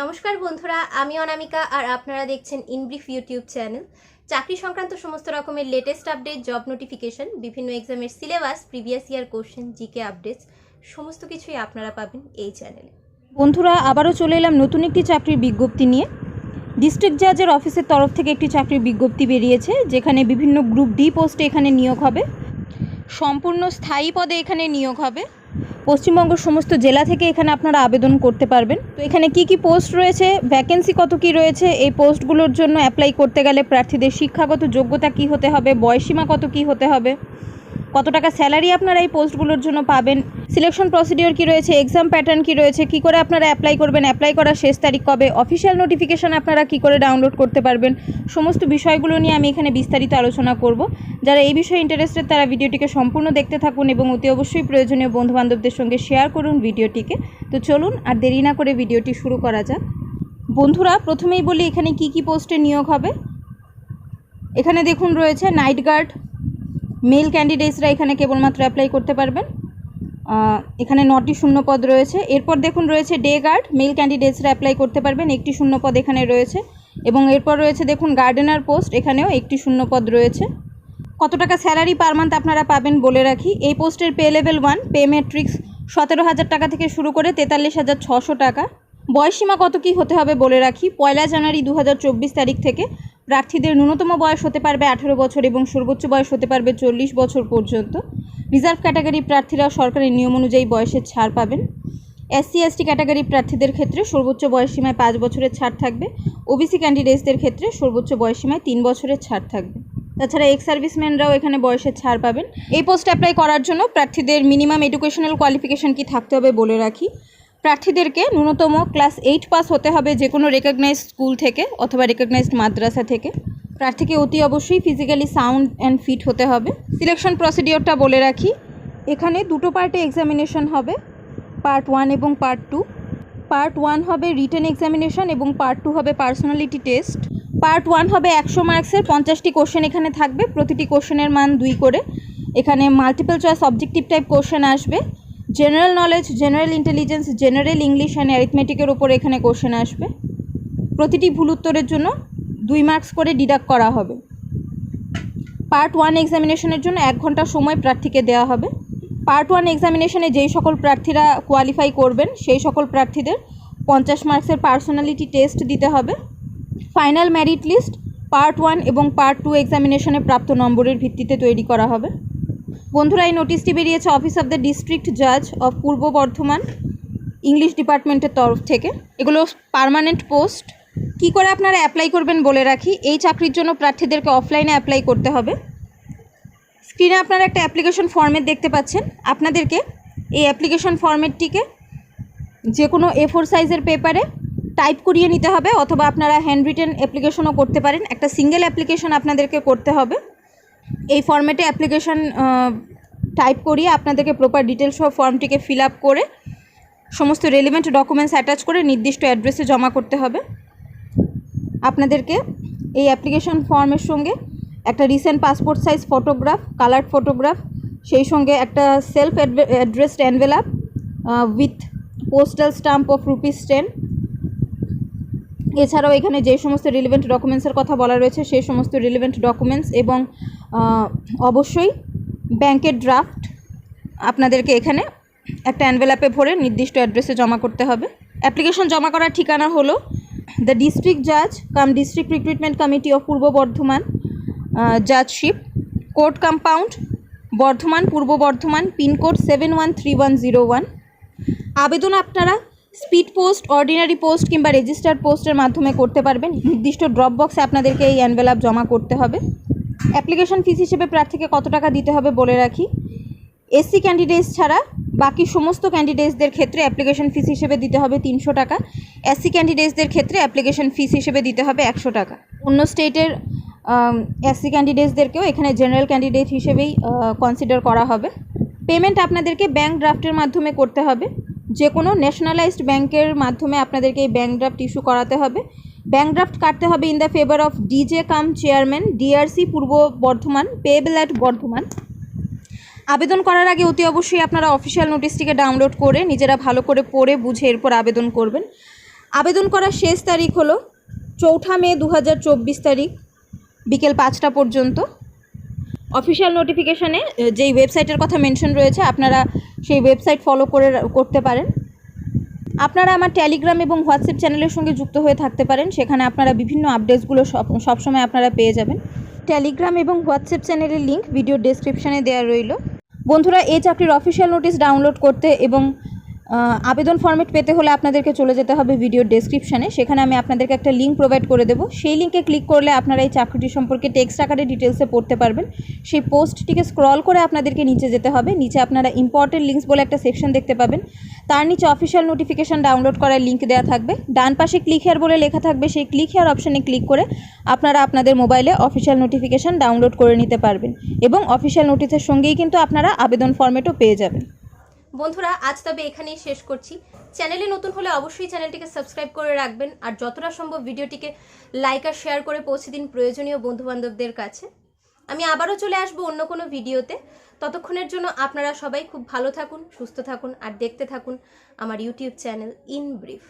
নমস্কার বন্ধুরা, আমি অনামিকা আর আপনারা দেখছেন ইনব্রিফ ইউটিউব চ্যানেল। চাকরি সংক্রান্ত সমস্ত রকমের লেটেস্ট আপডেট জব নোটিফিকেশন বিভিন্ন এক্সামের syllabus previous year question GK updates সমস্ত কিছুই আপনারা পাবেন এই চ্যানেলে বন্ধুরা, আবারও চলে এলাম নতুন একটি চাকরির বিজ্ঞপ্তি নিয়ে। ডিস্ট্রিক্ট জাজের অফিসের তরফ থেকে একটি চাকরির বিজ্ঞপ্তি বেরিয়েছে, যেখানে বিভিন্ন গ্রুপ ডি পোস্টে এখানে নিয়োগ হবে। সম্পূর্ণ স্থায়ী পদে এখানে নিয়োগ হবে। পশ্চিমবঙ্গের সমস্ত জেলা থেকে এখানে আপনারা আবেদন করতে পারবেন। তো এখানে কি কি পোস্ট রয়েছে? ভ্যাকেন্সি কত কি রয়েছে? এই পোস্টগুলোর জন্য অ্যাপ্লাই করতে গেলে প্রার্থীদের শিক্ষাগত যোগ্যতা কি হতে হবে? বয়সীমা কত কি হতে হবে? কত টাকা স্যালারি আপনারা এই পোস্টগুলোর জন্য পাবেন? সিলেকশন প্রসিডিওর কি রয়েছে? এক্সাম প্যাটার্ন কি রয়েছে? কি করে আপনারা অ্যাপ্লাই করবেন? অ্যাপ্লাই করার শেষ তারিখ কবে? অফিসিয়াল নোটিফিকেশান আপনারা কি করে ডাউনলোড করতে পারবেন? সমস্ত বিষয়গুলো নিয়ে আমি এখানে বিস্তারিত আলোচনা করব। যারা এই বিষয়ে ইন্টারেস্টেড তারা ভিডিওটিকে সম্পূর্ণ দেখতে থাকুন এবং অতি অবশ্যই প্রয়োজনীয় বন্ধুবান্ধবদের সঙ্গে শেয়ার করুন ভিডিওটিকে। তো চলুন, আর দেরি না করে ভিডিওটি শুরু করা যাক। বন্ধুরা, প্রথমেই বলি এখানে কি কি পোস্টে নিয়োগ হবে? এখানে দেখুন রয়েছে নাইট গার্ড মেল ক্যান্ডিডেটসরা এখানে কেবলমাত্র অ্যাপ্লাই করতে পারবেন। এখানে নটি শূন্য পদ রয়েছে। এরপর দেখুন রয়েছে ডে গার্ড মেল ক্যান্ডিডেটসরা অ্যাপ্লাই করতে পারবেন। একটি শূন্য পদ এখানে রয়েছে। এবং এরপর রয়েছে দেখুন গার্ডেনার পোস্ট এখানেও একটি শূন্য পদ রয়েছে। কত টাকা স্যালারি পার মান্থ আপনারা পাবেন বলে রাখি। এই পোস্টের pay level one pay matrix সতেরো হাজার টাকা থেকে শুরু করে তেতাল্লিশ হাজার ছশো টাকা। বয়সীমা কত কি হতে হবে বলে রাখি। পয়লা জানুয়ারি দু হাজার চব্বিশ তারিখ থেকে প্রার্থীদের ন্যূনতম বয়স হতে পারবে আঠেরো বছর এবং সর্বোচ্চ বয়স হতে পারবে চল্লিশ বছর পর্যন্ত। রিজার্ভ ক্যাটাগরি প্রার্থীরা সরকারি নিয়ম অনুযায়ী বয়সের ছাড় পাবেন। এসসি, এসটি ক্যাটাগরি প্রার্থীদের ক্ষেত্রে সর্বোচ্চ বয়সসীমায় পাঁচ বছরের ছাড় থাকবে। ওবিসি ক্যান্ডিডেটসদের ক্ষেত্রে সর্বোচ্চ বয়সসীমায় তিন বছরের ছাড় থাকবে। তাছাড়া এক্স সার্ভিসম্যানরাও এখানে বয়সের ছাড় পাবেন। এই পোস্ট অ্যাপ্লাই করার জন্য প্রার্থীদের মিনিমাম এডুকেশনাল কোয়ালিফিকেশন কি থাকতে হবে বলে রাখি। প্রার্থীদেরকে ন্যূনতম ক্লাস এইট পাস হতে হবে যে কোনো রেকগনাইজড স্কুল থেকে অথবা রেকগনাইজড মাদ্রাসা থেকে। প্রার্থীকে অতি অবশ্যই ফিজিক্যালি সাউন্ড অ্যান্ড ফিট হতে হবে। সিলেকশন প্রসিডিওরটা বলে রাখি। এখানে দুটো পার্টে এক্সামিনেশন হবে পার্ট ওয়ান এবং পার্ট টু পার্ট ওয়ান হবে রিটেন এক্সামিনেশন এবং পার্ট টু হবে পার্সোনালিটি টেস্ট পার্ট ওয়ান হবে একশো মার্কসের পঞ্চাশটি কোশ্চেন এখানে থাকবে, প্রতিটি কোশ্চেনের মান দুই করে। এখানে multiple choice objective type question আসবে। General knowledge general intelligence general English and অ্যারিথমেটিকের ওপর এখানে কোশ্চেন আসবে। প্রতিটি ভুল উত্তরের জন্য দুই মার্কস করে ডিডাক্ট করা হবে। পার্ট ওয়ান এক্সামিনেশনের জন্য এক ঘণ্টা সময় প্রার্থীকে দেওয়া হবে। পার্ট ওয়ান এক্সামিনেশনে যেই সকল প্রার্থীরা কোয়ালিফাই করবেন, সেই সকল প্রার্থীদের পঞ্চাশ মার্কসের পার্সোনালিটি টেস্ট দিতে হবে। Final merit list part one এবং পার্ট টু এক্সামিনেশনে প্রাপ্ত নম্বরের ভিত্তিতে তৈরি করা হবে। বন্ধুরা, এই নোটিশটি বেরিয়েছে অফিস অফ দ্য ডিস্ট্রিক্ট জাজ অফ পূর্ব বর্ধমান ইংলিশ ডিপার্টমেন্টের তরফ থেকে। এগুলো পার্মানেন্ট পোস্ট কি করে আপনারা অ্যাপ্লাই করবেন বলে রাখি, এই চাকরির জন্য প্রার্থীদেরকে অফলাইনে অ্যাপ্লাই করতে হবে। স্ক্রিনে আপনারা একটা অ্যাপ্লিকেশন ফর্মেট দেখতে পাচ্ছেন। আপনাদেরকে এই অ্যাপ্লিকেশন ফর্মেটটিকে যে কোনো এ ফোর সাইজের পেপারে টাইপ করিয়ে নিতে হবে, অথবা আপনারা হ্যান্ড রিটেন অ্যাপ্লিকেশনও করতে পারেন। একটা সিঙ্গেল অ্যাপ্লিকেশন আপনাদেরকে করতে হবে। এই ফর্মেটে অ্যাপ্লিকেশন টাইপ করিয়ে আপনাদেরকে প্রপার ডিটেলস সহ ফর্মটিকে ফিল আপ করে সমস্ত রেলিভেন্ট ডকুমেন্টস অ্যাটাচ করে নির্দিষ্ট অ্যাড্রেসে জমা করতে হবে। আপনাদেরকে এই অ্যাপ্লিকেশন ফর্মের সঙ্গে একটা recent passport size photograph colour photograph সেই সঙ্গে একটা self addressed envelope with postal stamp of rupees ten এছাড়াও এখানে যে সমস্ত রিলেভেন্ট ডকুমেন্টসের কথা বলা রয়েছে সেই সমস্ত রিলেভেন্ট ডকুমেন্টস এবং অবশ্যই ব্যাংকের ড্রাফট আপনাদেরকে এখানে একটা অ্যানভেলাপে ভরে নির্দিষ্ট অ্যাড্রেসে জমা করতে হবে। অ্যাপ্লিকেশন জমা করার ঠিকানা হলো দ্য ডিস্ট্রিক্ট জাজ cum district recruitment committee of Purba Bardhaman judgeship court compound Bardhaman, Purba Bardhaman, pincode seven one three one zero one আবেদন আপনারা স্পিড পোস্ট অর্ডিনারি পোস্ট কিংবা রেজিস্টার্ড পোস্টের মাধ্যমে করতে পারবেন। নির্দিষ্ট ড্রপ বক্সে আপনাদেরকে এই অ্যানভেলাপ জমা করতে হবে। অ্যাপ্লিকেশন ফিস হিসেবে প্রার্থীকে কত টাকা দিতে হবে বলে রাখি? এসসি ক্যান্ডিডেটস ছাড়া বাকি সমস্ত ক্যান্ডিডেটসদের ক্ষেত্রে অ্যাপ্লিকেশন ফিস হিসেবে দিতে হবে তিনশো টাকা। এসসি ক্যান্ডিডেটসদের ক্ষেত্রে অ্যাপ্লিকেশন ফিস হিসেবে দিতে হবে একশো টাকা। অন্য স্টেটের এসসি ক্যান্ডিডেটসদেরকেও এখানে জেনারেল ক্যান্ডিডেট হিসেবেই কনসিডার করা হবে। পেমেন্ট আপনাদেরকে ব্যাঙ্ক ড্রাফটের মাধ্যমে করতে হবে। যে কোনো ন্যাশনালাইজড ব্যাংকের মাধ্যমে আপনাদেরকে এই ব্যাঙ্ক ড্রাফট ইস্যু করাতে হবে। ব্যাঙ্ক ড্রাফট কাটতে হবে in the favour of DJ cum chairman, DRC Purba Bardhaman, payable at Bardhaman. আবেদন করার আগে অতি অবশ্যই আপনারা অফিসিয়াল নোটিশটিকে ডাউনলোড করে নিজেরা ভালো করে পড়ে বুঝে এরপর আবেদন করবেন। আবেদন করার শেষ তারিখ হলো চৌঠা মে দু হাজার চব্বিশ তারিখ, বিকেল পাঁচটা পর্যন্ত। অফিসিয়াল নোটিফিকেশানে যেই ওয়েবসাইটের কথা মেনশন রয়েছে, আপনারা সেই ওয়েবসাইট ফলো করে, করতে পারেন। আপনারা আমার টেলিগ্রাম এবং হোয়াটসঅ্যাপ চ্যানেলের সঙ্গে যুক্ত হয়ে থাকতে পারেন। সেখানে আপনারা বিভিন্ন আপডেটসগুলো সব সবসময় আপনারা পেয়ে যাবেন। টেলিগ্রাম এবং হোয়াটসঅ্যাপ চ্যানেলের লিঙ্ক ভিডিও ডেসক্রিপশানে দেওয়া রইল। বন্ধুরা, এই চাকরির অফিসিয়াল নোটিশ ডাউনলোড করতে এবং আবেদন ফর্মেট পেতে হলে আপনাদেরকে চলে যেতে হবে ভিডিওর ডেসক্রিপশানে সেখানে আমি আপনাদেরকে একটা লিঙ্ক প্রোভাইড করে দেবো। সেই লিঙ্কে ক্লিক করলে আপনারা এই চাকরিটি সম্পর্কে টেক্সট আকারে ডিটেলসে পড়তে পারবেন। সেই পোস্টটিকে স্ক্রল করে আপনাদেরকে নিচে যেতে হবে। নিচে আপনারা ইম্পর্টেন্ট লিঙ্কস বলে একটা সেকশন দেখতে পাবেন। তার নিচে অফিসিয়াল নোটিফিকেশান ডাউনলোড করার লিঙ্ক দেওয়া থাকবে। ডান পাশে ক্লিক হেয়ার বলে লেখা থাকবে। সেই ক্লিক হেয়ার অপশানে ক্লিক করে আপনারা আপনাদের মোবাইলে অফিসিয়াল নোটিফিকেশান ডাউনলোড করে নিতে পারবেন। এবং অফিসিয়াল নোটিসের সঙ্গেই কিন্তু আপনারা আবেদন ফর্মেটও পেয়ে যাবেন। বন্ধুরা, আজ তবে এখানেই শেষ করছি। চ্যানেলে নতুন হলে অবশ্যই চ্যানেলটিকে সাবস্ক্রাইব করে রাখবেন, আর যতটা সম্ভব ভিডিওটিকে লাইক আর শেয়ার করে পৌঁছে দিন প্রয়োজনীয় বন্ধুবান্ধবদের কাছে। আমি আবারও চলে আসব অন্য কোনো ভিডিওতে। ততক্ষণের জন্য আপনারা সবাই খুব ভালো থাকুন, সুস্থ থাকুন, আর দেখতে থাকুন আমার ইউটিউব চ্যানেল ইন ব্রিফ